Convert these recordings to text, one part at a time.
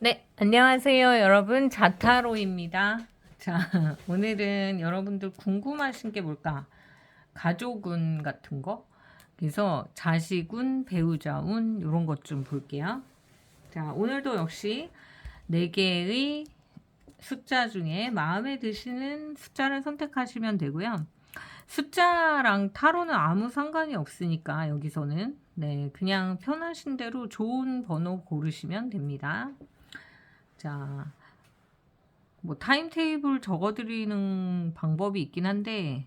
네, 안녕하세요, 여러분. 자타로입니다. 자, 오늘은 여러분들 궁금하신 게 뭘까? 가족운 같은 거. 그래서 자식운, 배우자운, 이런 것 좀 볼게요. 자, 오늘도 역시 4개의 숫자 중에 마음에 드시는 숫자를 선택하시면 되고요. 숫자랑 타로는 아무 상관이 없으니까 여기서는 네, 그냥 편하신 대로 좋은 번호 고르시면 됩니다. 자, 뭐 타임 테이블 적어드리는 방법이 있긴 한데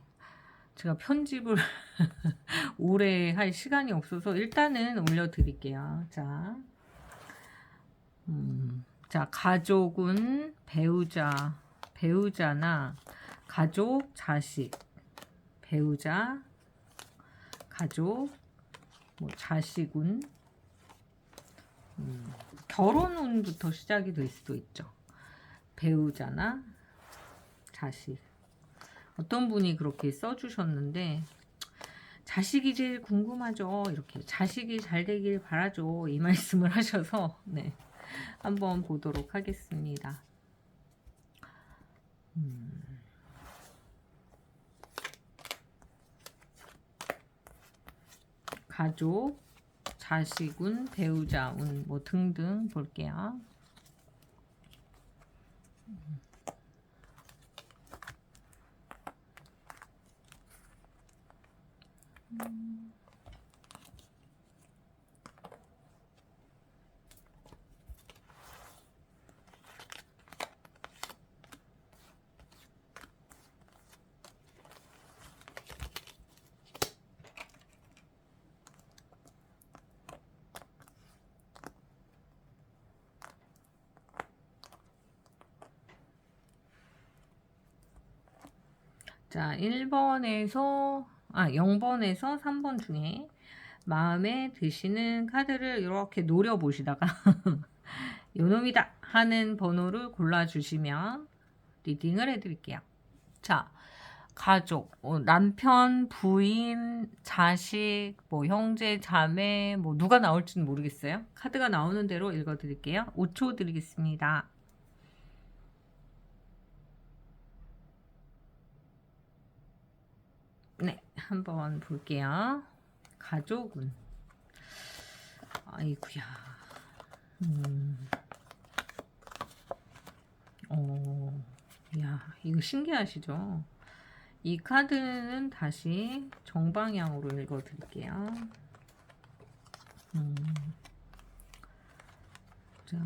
제가 편집을 오래 할 시간이 없어서 일단은 올려드릴게요. 자, 음, 자 가족은 배우자, 배우자나 가족, 자식, 배우자, 가족, 뭐 자식운, 음, 결혼 운부터 시작이 될 수도 있죠. 배우자나 자식. 어떤 분이 그렇게 써주셨는데, 자식이 제일 궁금하죠. 이렇게 자식이 잘 되길 바라죠. 이 말씀을 하셔서, 네. 한번 보도록 하겠습니다. 음. 가족, 자식운, 배우자운, 뭐 등등 볼게요. 자, 1번에서, 아, 0번에서 3번 중에 마음에 드시는 카드를 이렇게 노려보시다가, 요놈이다 하는 번호를 골라주시면 리딩을 해드릴게요. 자, 가족, 어, 남편, 부인, 자식, 뭐 형제, 자매, 뭐 누가 나올지는 모르겠어요. 카드가 나오는 대로 읽어드릴게요. 5초 드리겠습니다. 네, 한번 볼게요. 가족은 아이구야. 음. 어, 야, 이거 신기하시죠? 이 카드는 다시 정방향으로 읽어 드릴게요. 음. 자.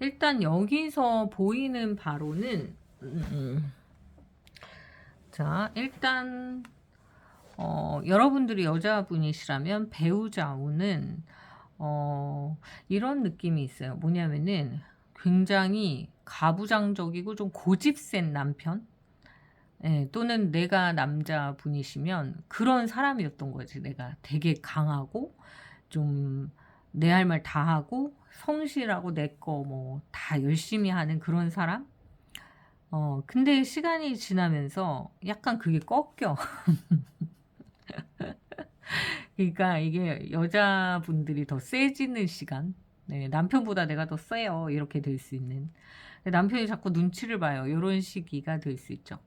일단 여기서 보이는 바로는, 음, 음. 자, 일단, 어, 여러분들이 여자분이시라면 배우자우는, 어, 이런 느낌이 있어요. 뭐냐면은 굉장히 가부장적이고 좀 고집 센 남편? 예, 또는 내가 남자분이시면 그런 사람이었던 거지. 내가 되게 강하고 좀 내 할 말 다 하고 성실하고 내 거 뭐 다 열심히 하는 그런 사람? 어, 근데 시간이 지나면서 약간 그게 꺾여. 그러니까 이게 여자분들이 더 세지는 시간. 네, 남편보다 내가 더 세요. 이렇게 될 수 있는. 남편이 자꾸 눈치를 봐요. 이런 시기가 될 수 있죠.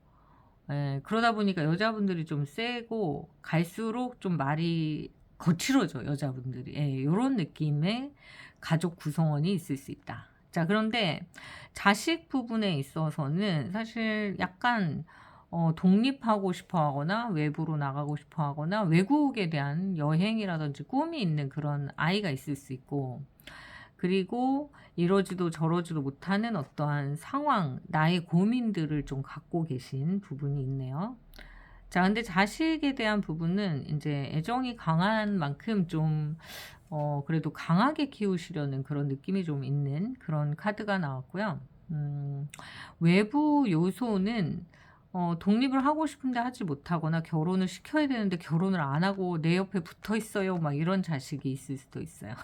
예, 그러다 보니까 여자분들이 좀 세고 갈수록 좀 말이 거칠어져 여자분들이 예, 이런 느낌의 가족 구성원이 있을 수 있다. 자 그런데 자식 부분에 있어서는 사실 약간 어, 독립하고 싶어 하거나 외부로 나가고 싶어 하거나 외국에 대한 여행이라든지 꿈이 있는 그런 아이가 있을 수 있고 그리고 이러지도 저러지도 못하는 어떠한 상황, 나의 고민들을 좀 갖고 계신 부분이 있네요. 자, 근데 자식에 대한 부분은 이제 애정이 강한 만큼 좀, 어, 그래도 강하게 키우시려는 그런 느낌이 좀 있는 그런 카드가 나왔고요. 음, 외부 요소는 어, 독립을 하고 싶은데 하지 못하거나 결혼을 시켜야 되는데 결혼을 안 하고 내 옆에 붙어 있어요. 막 이런 자식이 있을 수도 있어요.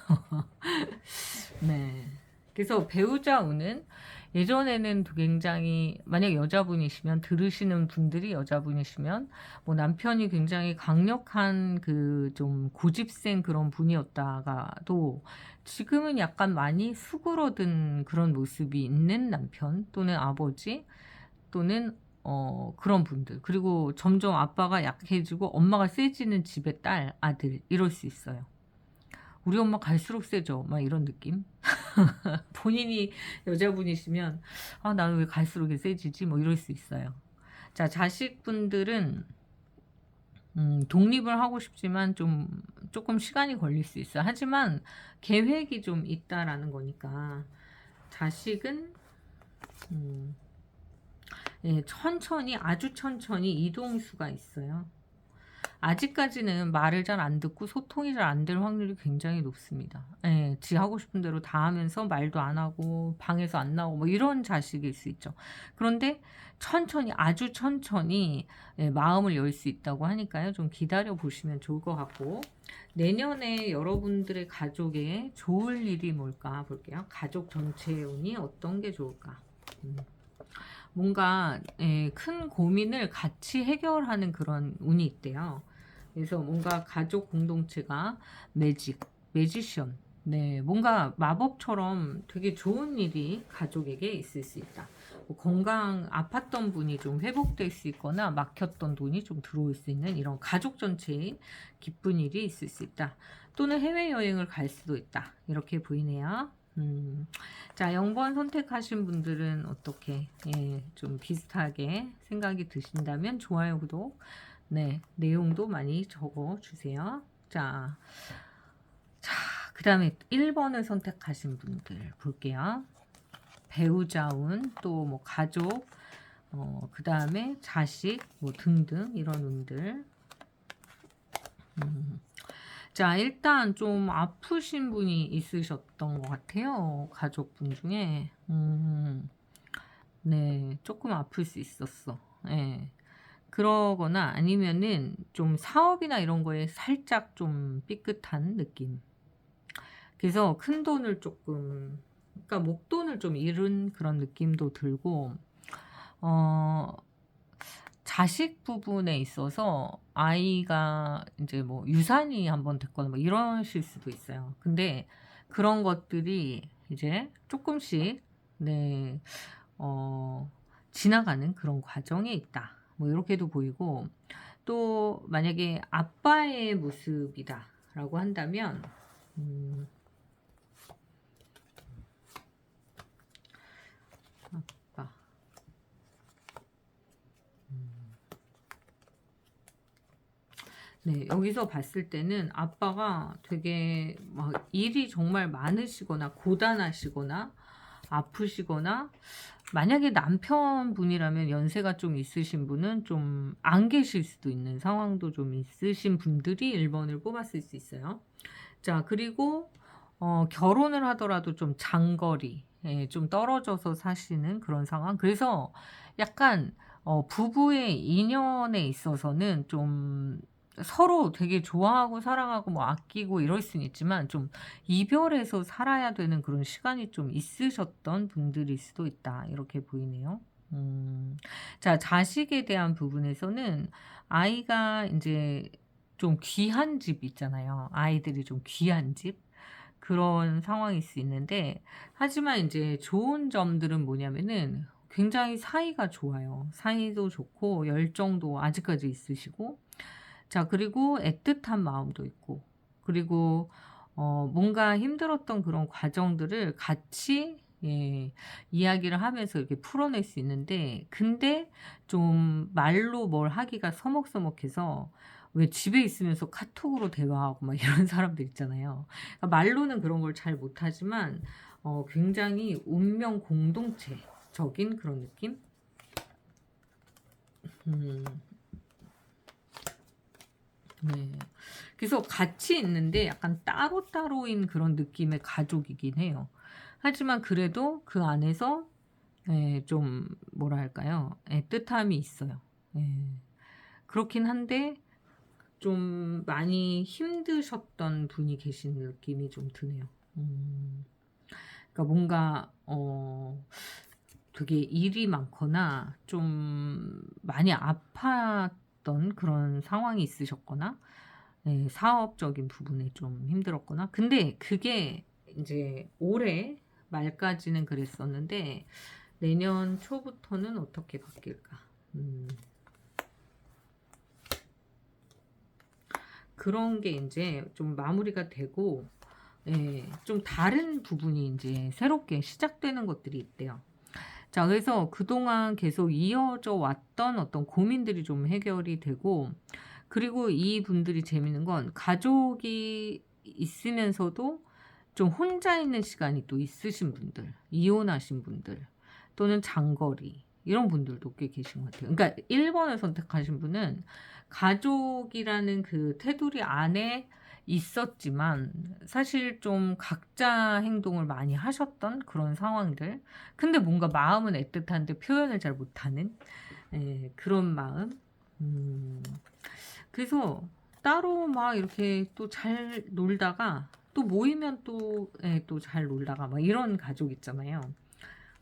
네. 그래서 배우자 운은 예전에는 굉장히 만약 여자분이시면 들으시는 분들이 여자분이시면 뭐 남편이 굉장히 강력한 그 좀 고집센 그런 분이었다가도 지금은 약간 많이 수그러든 그런 모습이 있는 남편 또는 아버지 또는 어 그런 분들 그리고 점점 아빠가 약해지고 엄마가 세지는 집의 딸 아들 이럴 수 있어요. 우리 엄마 갈수록 세죠. 막 이런 느낌. 본인이 여자분이시면 아 나는 왜 갈수록 세지지 뭐 이럴 수 있어요. 자 자식분들은 음, 독립을 하고 싶지만 좀 조금 시간이 걸릴 수 있어요. 하지만 계획이 좀 있다라는 거니까 자식은 음, 예, 천천히 아주 천천히 이동수가 있어요. 아직까지는 말을 잘 안 듣고 소통이 잘 안 될 확률이 굉장히 높습니다. 예, 지 하고 싶은 대로 다 하면서 말도 안 하고 방에서 안 나오고 뭐 이런 자식일 수 있죠. 그런데 천천히 아주 천천히 예, 마음을 열 수 있다고 하니까요. 좀 기다려 보시면 좋을 것 같고 내년에 여러분들의 가족에 좋을 일이 뭘까 볼게요. 가족 전체의 운이 어떤 게 좋을까? 음. 뭔가 예, 큰 고민을 같이 해결하는 그런 운이 있대요. 그래서 뭔가 가족 공동체가 매직, 매지션, 네, 뭔가 마법처럼 되게 좋은 일이 가족에게 있을 수 있다. 뭐 건강 아팠던 분이 좀 회복될 수 있거나 막혔던 돈이 좀 들어올 수 있는 이런 가족 전체의 기쁜 일이 있을 수 있다. 또는 해외 여행을 갈 수도 있다. 이렇게 보이네요. 음, 자, 0번 선택하신 분들은 어떻게, 예, 좀 비슷하게 생각이 드신다면 좋아요, 구독, 네, 내용도 많이 적어 주세요. 자, 자, 그 다음에 1번을 선택하신 분들 볼게요. 배우자운, 또 뭐 가족, 어, 그 다음에 자식, 뭐 등등 이런 운들. 음. 자, 일단 좀 아프신 분이 있으셨던 것 같아요. 가족분 중에. 음, 네, 조금 아플 수 있었어. 네. 그러거나 아니면은 좀 사업이나 이런 거에 살짝 좀 삐끗한 느낌. 그래서 큰 돈을 조금, 그러니까 목돈을 좀 잃은 그런 느낌도 들고, 어, 자식 부분에 있어서 아이가 이제 뭐 유산이 한번 됐거나 뭐 이러실 수도 있어요. 근데 그런 것들이 이제 조금씩 네, 어, 지나가는 그런 과정에 있다. 뭐 이렇게도 보이고 또 만약에 아빠의 모습이다 라고 한다면 음, 네, 여기서 봤을 때는 아빠가 되게 막 일이 정말 많으시거나 고단하시거나 아프시거나 만약에 남편분이라면 연세가 좀 있으신 분은 좀 안 계실 수도 있는 상황도 좀 있으신 분들이 1번을 뽑았을 수 있어요. 자, 그리고 어, 결혼을 하더라도 좀 장거리, 예, 좀 떨어져서 사시는 그런 상황. 그래서 약간 어, 부부의 인연에 있어서는 좀 서로 되게 좋아하고 사랑하고 뭐 아끼고 이럴 수는 있지만 좀 이별해서 살아야 되는 그런 시간이 좀 있으셨던 분들일 수도 있다. 이렇게 보이네요. 음, 자, 자식에 대한 부분에서는 아이가 이제 좀 귀한 집 있잖아요. 아이들이 좀 귀한 집. 그런 상황일 수 있는데, 하지만 이제 좋은 점들은 뭐냐면은 굉장히 사이가 좋아요. 사이도 좋고, 열정도 아직까지 있으시고, 자, 그리고 애틋한 마음도 있고, 그리고 어, 뭔가 힘들었던 그런 과정들을 같이 예, 이야기를 하면서 이렇게 풀어낼 수 있는데, 근데 좀 말로 뭘 하기가 서먹서먹해서 왜 집에 있으면서 카톡으로 대화하고 막 이런 사람들 있잖아요. 그러니까 말로는 그런 걸 잘 못하지만 어, 굉장히 운명 공동체적인 그런 느낌? 음. 네. 그래서 같이 있는데 약간 따로따로인 그런 느낌의 가족이긴 해요. 하지만 그래도 그 안에서 예, 좀 뭐라 할까요? 애틋함이 있어요. 예. 그렇긴 한데 좀 많이 힘드셨던 분이 계신 느낌이 좀 드네요. 음. 그러니까 뭔가 어 되게 일이 많거나 좀 많이 아팠 던 그런 상황이 있으셨거나 네, 사업적인 부분에 좀 힘들었거나 근데 그게 이제 올해 말까지는 그랬었는데 내년 초부터는 어떻게 바뀔까? 음. 그런 게 이제 좀 마무리가 되고 예, 좀 다른 부분이 이제 새롭게 시작되는 것들이 있대요. 자, 그래서 그동안 계속 이어져 왔던 어떤 고민들이 좀 해결이 되고, 그리고 이 분들이 재밌는 건 가족이 있으면서도 좀 혼자 있는 시간이 또 있으신 분들, 이혼하신 분들, 또는 장거리, 이런 분들도 꽤 계신 것 같아요. 그러니까 1번을 선택하신 분은 가족이라는 그 테두리 안에 있었지만 사실 좀 각자 행동을 많이 하셨던 그런 상황들. 근데 뭔가 마음은 애틋한데 표현을 잘 못하는 예, 그런 마음. 음, 그래서 따로 막 이렇게 또 잘 놀다가 또 모이면 또 또 잘 놀다가 막 이런 가족 있잖아요.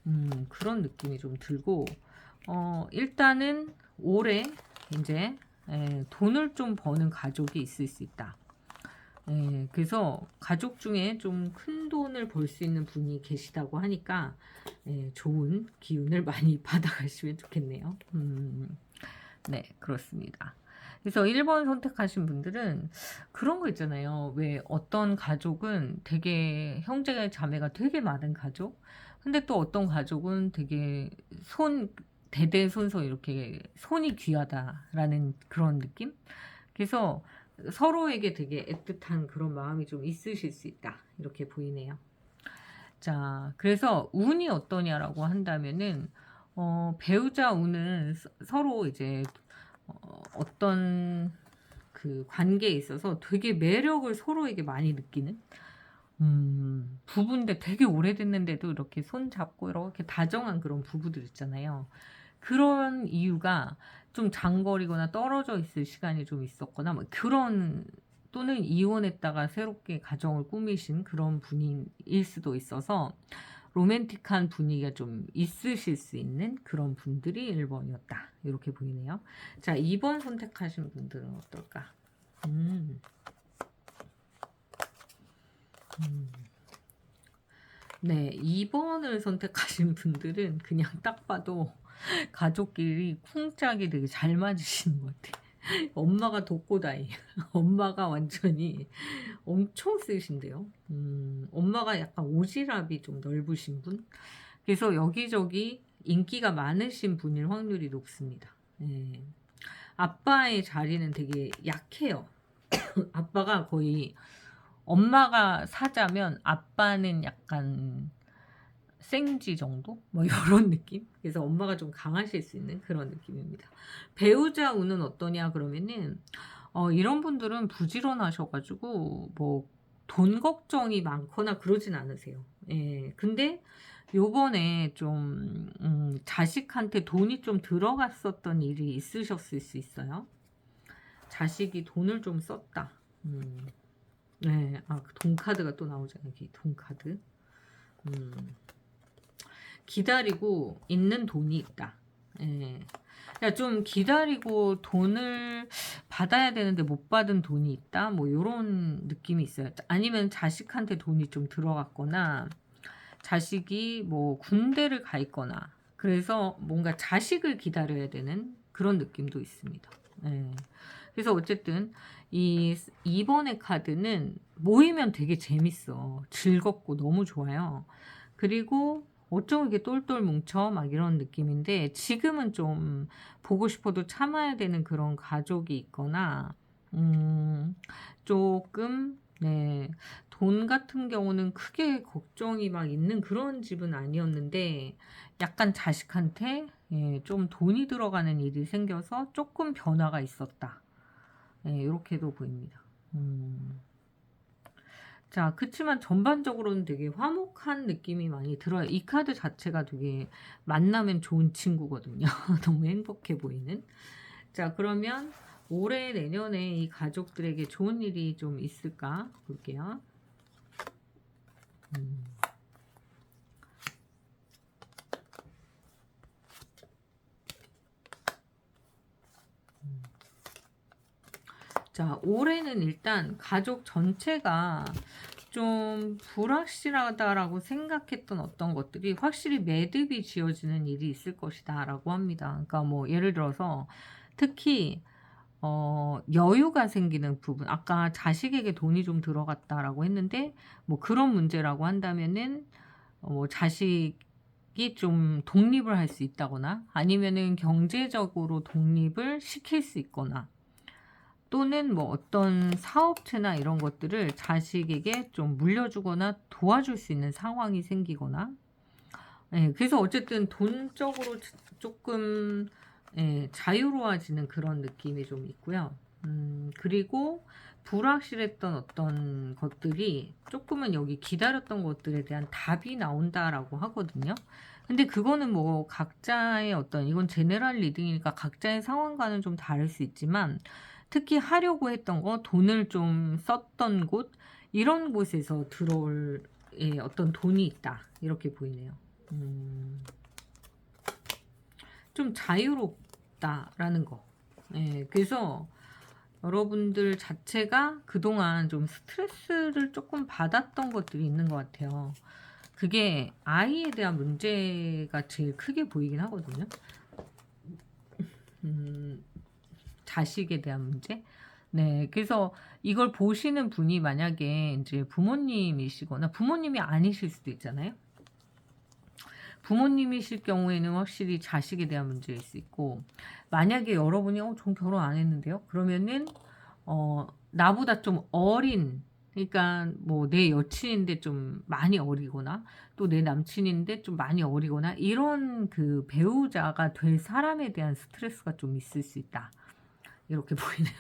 음, 그런 느낌이 좀 들고 어, 일단은 올해 이제 예, 돈을 좀 버는 가족이 있을 수 있다. 예, 그래서 가족 중에 좀 큰 돈을 벌 수 있는 분이 계시다고 하니까 예, 좋은 기운을 많이 받아가시면 좋겠네요. 음, 네, 그렇습니다. 그래서 1번 선택하신 분들은 그런 거 있잖아요. 왜 어떤 가족은 되게 형제 자매가 되게 많은 가족? 근데 또 어떤 가족은 되게 손 대대손손 이렇게 손이 귀하다라는 그런 느낌? 그래서 서로에게 되게 애틋한 그런 마음이 좀 있으실 수 있다. 이렇게 보이네요. 자, 그래서 운이 어떠냐라고 한다면은, 어, 배우자 운은 서로 이제, 어, 어떤 그 관계에 있어서 되게 매력을 서로에게 많이 느끼는, 음, 부부인데 되게 오래됐는데도 이렇게 손 잡고 이렇게 다정한 그런 부부들 있잖아요. 그런 이유가 좀 장거리거나 떨어져 있을 시간이 좀 있었거나 뭐 그런 또는 이혼했다가 새롭게 가정을 꾸미신 그런 분일 수도 있어서 로맨틱한 분위기가 좀 있으실 수 있는 그런 분들이 1번이었다. 이렇게 보이네요. 자, 2번 선택하신 분들은 어떨까? 음. 음. 네, 2번을 선택하신 분들은 그냥 딱 봐도 가족끼리 쿵짝이 되게 잘 맞으시는 것 같아. 엄마가 독고다이. 엄마가 완전히 엄청 쓰신데요. 음, 엄마가 약간 오지랖이 좀 넓으신 분. 그래서 여기저기 인기가 많으신 분일 확률이 높습니다. 예. 아빠의 자리는 되게 약해요. 아빠가 거의 엄마가 사자면 아빠는 약간 생쥐 정도? 뭐 이런 느낌? 그래서 엄마가 좀 강하실 수 있는 그런 느낌입니다. 배우자 운은 어떠냐 그러면은 어, 이런 분들은 부지런하셔가지고 뭐 돈 걱정이 많거나 그러진 않으세요. 예. 근데 요번에 좀 음, 자식한테 돈이 좀 들어갔었던 일이 있으셨을 수 있어요. 자식이 돈을 좀 썼다. 음. 네, 아, 돈 카드가 또 나오잖아요. 여기 돈 카드. 음. 기다리고 있는 돈이 있다. 예. 그러니까 좀 기다리고 돈을 받아야 되는데 못 받은 돈이 있다. 뭐 이런 느낌이 있어요. 아니면 자식한테 돈이 좀 들어갔거나 자식이 뭐 군대를 가 있거나 그래서 뭔가 자식을 기다려야 되는 그런 느낌도 있습니다. 예. 그래서 어쨌든 이 2번의 카드는 모이면 되게 재밌어. 즐겁고 너무 좋아요. 그리고 어쩜 이게 똘똘 뭉쳐 막 이런 느낌인데 지금은 좀 보고 싶어도 참아야 되는 그런 가족이 있거나 음 조금 네. 돈 같은 경우는 크게 걱정이 막 있는 그런 집은 아니었는데 약간 자식한테 예, 좀 돈이 들어가는 일이 생겨서 조금 변화가 있었다. 예, 이렇게도 보입니다. 음. 자, 그치만 전반적으로는 되게 화목한 느낌이 많이 들어요. 이 카드 자체가 되게 만나면 좋은 친구거든요. 너무 행복해 보이는. 자, 그러면 올해 내년에 이 가족들에게 좋은 일이 좀 있을까 볼게요. 음. 자, 올해는 일단 가족 전체가 좀 불확실하다라고 생각했던 어떤 것들이 확실히 매듭이 지어지는 일이 있을 것이다 라고 합니다. 그러니까 뭐 예를 들어서 특히 어, 여유가 생기는 부분 아까 자식에게 돈이 좀 들어갔다라고 했는데 뭐 그런 문제라고 한다면은 어, 뭐 자식이 좀 독립을 할 수 있다거나 아니면은 경제적으로 독립을 시킬 수 있거나 또는 뭐 어떤 사업체나 이런 것들을 자식에게 좀 물려주거나 도와줄 수 있는 상황이 생기거나 예, 그래서 어쨌든 돈적으로 조금 예, 자유로워지는 그런 느낌이 좀 있고요. 음, 그리고 불확실했던 어떤 것들이 조금은 여기 기다렸던 것들에 대한 답이 나온다라고 하거든요. 근데 그거는 뭐 각자의 어떤 이건 제네럴 리딩이니까 각자의 상황과는 좀 다를 수 있지만 특히 하려고 했던 거, 돈을 좀 썼던 곳, 이런 곳에서 들어올 예, 어떤 돈이 있다. 이렇게 보이네요. 음, 좀 자유롭다라는 거. 예, 그래서 여러분들 자체가 그동안 좀 스트레스를 조금 받았던 것들이 있는 것 같아요. 그게 아이에 대한 문제가 제일 크게 보이긴 하거든요. 음, 자식에 대한 문제. 네, 그래서 이걸 보시는 분이 만약에 이제 부모님이시거나 부모님이 아니실 수도 있잖아요. 부모님이실 경우에는 확실히 자식에 대한 문제일 수 있고, 만약에 여러분이, 어, 전 결혼 안 했는데요? 그러면은, 어, 나보다 좀 어린, 그러니까 뭐 내 여친인데 좀 많이 어리거나, 또 내 남친인데 좀 많이 어리거나, 이런 그 배우자가 될 사람에 대한 스트레스가 좀 있을 수 있다. 이렇게 보이네요.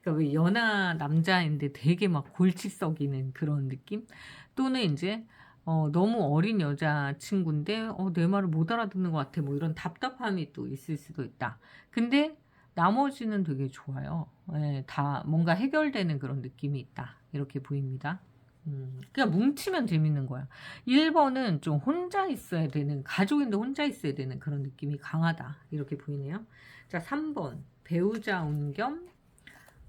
그러니까 왜 연하 남자인데 되게 막 골치 썩이는 그런 느낌? 또는 이제 어, 너무 어린 여자 친구인데 어, 내 말을 못 알아듣는 것 같아. 뭐 이런 답답함이 또 있을 수도 있다. 근데 나머지는 되게 좋아요. 예, 다 뭔가 해결되는 그런 느낌이 있다. 이렇게 보입니다. 음, 그냥 뭉치면 재밌는 거야. 1번은 좀 혼자 있어야 되는, 가족인데 혼자 있어야 되는 그런 느낌이 강하다. 이렇게 보이네요. 자, 3번. 배우자 운 겸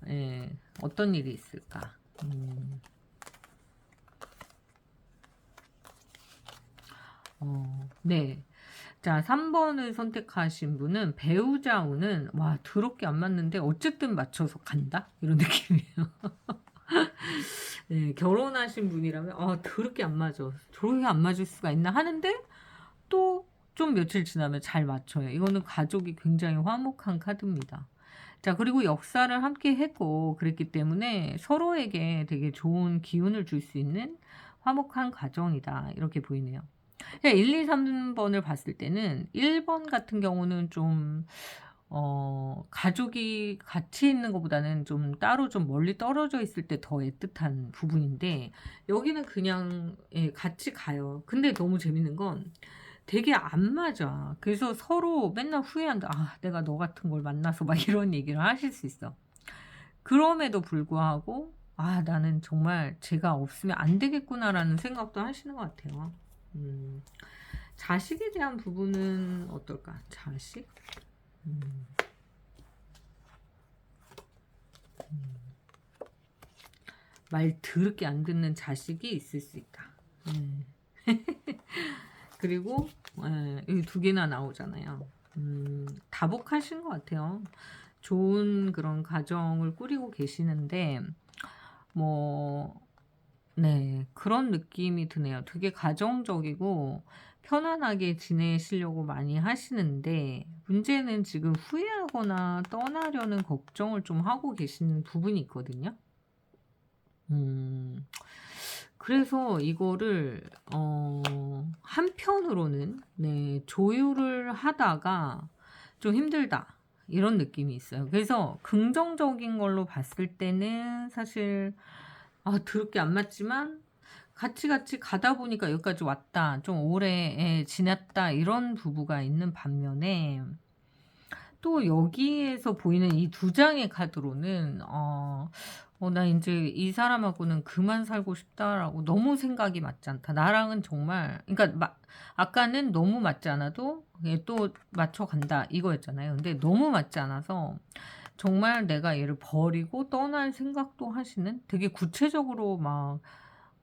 예, 어떤 일이 있을까? 음. 어, 네. 자, 3번을 선택하신 분은 배우자 운은 와, 더럽게 안 맞는데 어쨌든 맞춰서 간다? 이런 느낌이에요. 네, 결혼하신 분이라면 아, 더럽게 안 맞아. 저렇게 안 맞을 수가 있나 하는데 또 좀 며칠 지나면 잘 맞춰요. 이거는 가족이 굉장히 화목한 카드입니다. 자, 그리고 역사를 함께 했고, 그랬기 때문에 서로에게 되게 좋은 기운을 줄 수 있는 화목한 가정이다. 이렇게 보이네요. 1, 2, 3번을 봤을 때는 1번 같은 경우는 좀, 어, 가족이 같이 있는 것보다는 좀 따로 좀 멀리 떨어져 있을 때 더 애틋한 부분인데, 여기는 그냥, 예, 같이 가요. 근데 너무 재밌는 건, 되게 안 맞아. 그래서 서로 맨날 후회한다. 아, 내가 너 같은 걸 만나서 막 이런 얘기를 하실 수 있어. 그럼에도 불구하고, 아, 나는 정말 제가 없으면 안 되겠구나라는 생각도 하시는 것 같아요. 음, 자식에 대한 부분은 어떨까? 자식? 음. 음. 말 더럽게 안 듣는 자식이 있을 수 있다. 음. 그리고 예, 여기 두 개나 나오잖아요. 음, 다복하신 것 같아요. 좋은 그런 가정을 꾸리고 계시는데 뭐 네, 그런 느낌이 드네요. 되게 가정적이고 편안하게 지내시려고 많이 하시는데 문제는 지금 후회하거나 떠나려는 걱정을 좀 하고 계시는 부분이 있거든요. 음, 그래서 이거를 어 한편으로는 네 조율을 하다가 좀 힘들다 이런 느낌이 있어요. 그래서 긍정적인 걸로 봤을 때는 사실 아 더럽게 안 맞지만 같이 같이 가다 보니까 여기까지 왔다 좀 오래 지났다 이런 부부가 있는 반면에 또 여기에서 보이는 이 두 장의 카드로는 어, 어, 나 이제 이 사람하고는 그만 살고 싶다라고 너무 생각이 맞지 않다. 나랑은 정말, 그러니까 마, 아까는 너무 맞지 않아도 또 맞춰 간다 이거였잖아요. 근데 너무 맞지 않아서 정말 내가 얘를 버리고 떠날 생각도 하시는 되게 구체적으로 막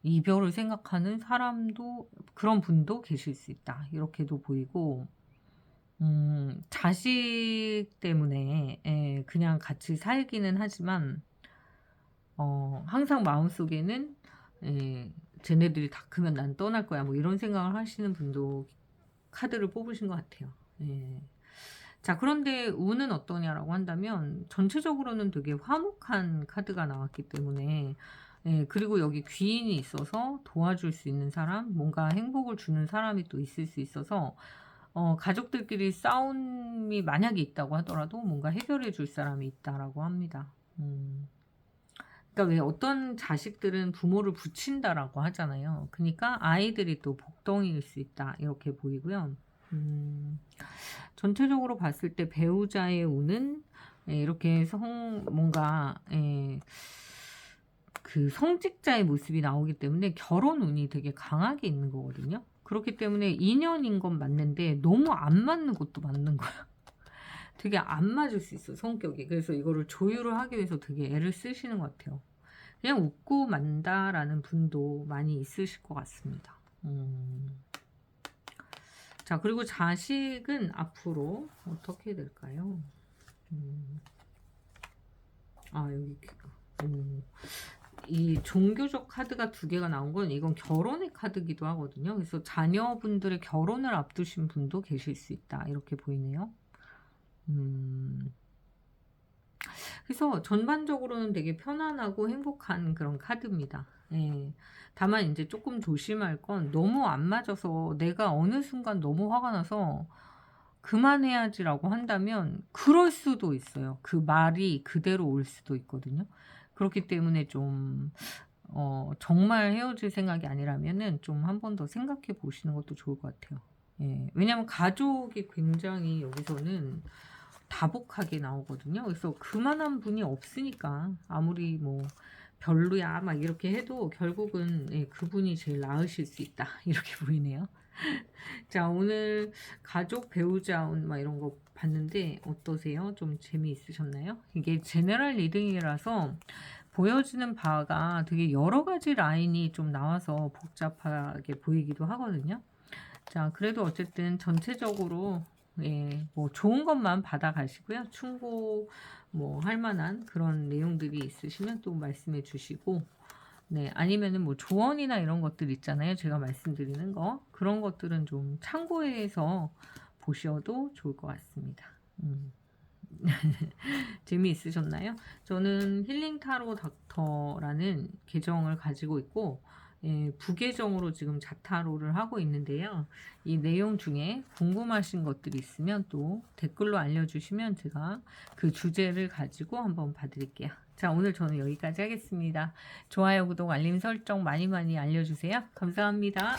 이별을 생각하는 사람도 그런 분도 계실 수 있다. 이렇게도 보이고 음, 자식 때문에 예, 그냥 같이 살기는 하지만 어, 항상 마음속에는 예, 쟤네들이 다 크면 난 떠날 거야. 뭐 이런 생각을 하시는 분도 카드를 뽑으신 것 같아요. 예. 자, 그런데 운은 어떠냐라고 한다면 전체적으로는 되게 화목한 카드가 나왔기 때문에 예, 그리고 여기 귀인이 있어서 도와줄 수 있는 사람, 뭔가 행복을 주는 사람이 또 있을 수 있어서 어, 가족들끼리 싸움이 만약에 있다고 하더라도 뭔가 해결해 줄 사람이 있다라고 합니다. 음. 그러니까 왜 어떤 자식들은 부모를 붙인다라고 하잖아요. 그러니까 아이들이 또 복덩이일 수 있다 이렇게 보이고요. 음, 전체적으로 봤을 때 배우자의 운은 예, 이렇게 성 뭔가 예, 그 성직자의 모습이 나오기 때문에 결혼 운이 되게 강하게 있는 거거든요. 그렇기 때문에 인연인 건 맞는데 너무 안 맞는 것도 맞는 거야. 되게 안 맞을 수 있어 성격이. 그래서 이거를 조율을 하기 위해서 되게 애를 쓰시는 것 같아요. 그냥 웃고 만다라는 분도 많이 있으실 것 같습니다. 음. 자 그리고 자식은 앞으로 어떻게 될까요? 음. 아 여기 음. 이 종교적 카드가 두 개가 나온 건 이건 결혼의 카드기도 하거든요. 그래서 자녀분들의 결혼을 앞두신 분도 계실 수 있다. 이렇게 보이네요. 음. 그래서 전반적으로는 되게 편안하고 행복한 그런 카드입니다. 예. 다만 이제 조금 조심할 건 너무 안 맞아서 내가 어느 순간 너무 화가 나서 그만해야지라고 한다면 그럴 수도 있어요. 그 말이 그대로 올 수도 있거든요. 그렇기 때문에 좀 어, 정말 헤어질 생각이 아니라면은 좀 한 번 더 생각해 보시는 것도 좋을 것 같아요. 예. 왜냐면 가족이 굉장히 여기서는 다복하게 나오거든요. 그래서 그만한 분이 없으니까 아무리 뭐 별로야 막 이렇게 해도 결국은 예, 그분이 제일 나으실 수 있다 이렇게 보이네요. 자 오늘 가족 배우자 막 이런 거 봤는데 어떠세요? 좀 재미있으셨나요? 이게 제너럴 리딩이라서 보여지는 바가 되게 여러 가지 라인이 좀 나와서 복잡하게 보이기도 하거든요. 자 그래도 어쨌든 전체적으로 예, 뭐 좋은 것만 받아가시고요. 충고 뭐 할 만한 그런 내용들이 있으시면 또 말씀해 주시고 네, 아니면은 뭐 조언이나 이런 것들 있잖아요. 제가 말씀드리는 거. 그런 것들은 좀 참고해서 보셔도 좋을 것 같습니다. 음. 재미있으셨나요? 저는 힐링 타로 닥터라는 계정을 가지고 있고 예, 부계정으로 지금 자타로를 하고 있는데요. 이 내용 중에 궁금하신 것들이 있으면 또 댓글로 알려주시면 제가 그 주제를 가지고 한번 봐드릴게요. 자, 오늘 저는 여기까지 하겠습니다. 좋아요, 구독, 알림 설정 많이 많이 알려주세요. 감사합니다.